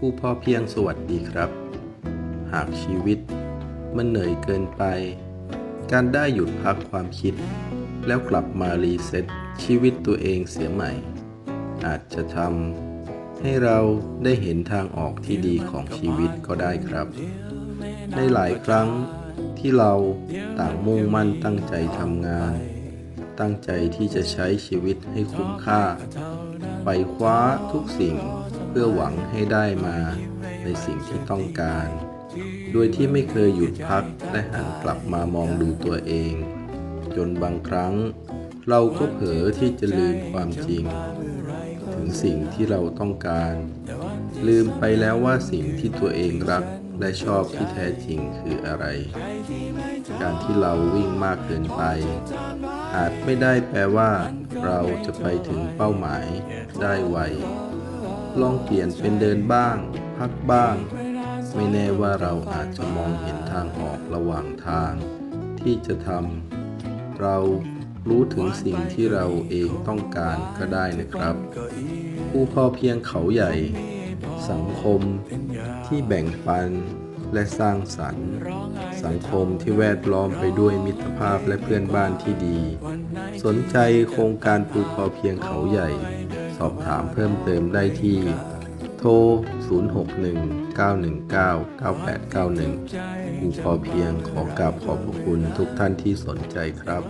ผู้พ่อเพียงสวัสดีครับ หากชีวิตมันเหนื่อยเกินไป การได้หยุดพักความคิด แล้วกลับมารีเซ็ตชีวิตตัวเองเสียใหม่ อาจจะทำให้เราได้เห็นทางออกที่ดีของชีวิตก็ได้ครับ ในหลายครั้งที่เราต่างมุ่งมั่นตั้งใจทำงาน ตั้งใจที่จะใช้ชีวิตให้คุ้มค่า ไปคว้าทุกสิ่ง พื่อหวังให้ได้มาในสิ่งที่ต้องการ โดยที่ไม่เคยหยุดพักและหันกลับมามองดูตัวเอง จนบางครั้ง เราก็เผลอที่จะลืมความจริง ถึงสิ่งที่เราต้องการ ลืมไปแล้วว่าสิ่งที่ตัวเองรักและชอบที่แท้จริงคืออะไร การที่เราวิ่งมากเกินไป อาจไม่ได้แปลว่า เราจะไปถึงเป้าหมายได้ไว ลองเปลี่ยนเป็นเดินบ้าง พักบ้าง ไม่แน่ว่าเราอาจจะมองเห็นทางออกระหว่างทาง ที่จะทำเรารู้ถึงสิ่งที่เราเองต้องการก็ได้นะครับ ผู้พ่อเพียงเขาใหญ่ สังคมที่แบ่งปันและสร้างสรรค์ สังคมที่แวดล้อมไปด้วยมิตรภาพและเพื่อนบ้านที่ดี สนใจโครงการภูพอเพียงเขาใหญ่ สอบถามเพิ่มเติมได้ที่ โทร 061-919-9891อูพอเพียงขอกราบขอบพระคุณทุกท่านที่สนใจครับ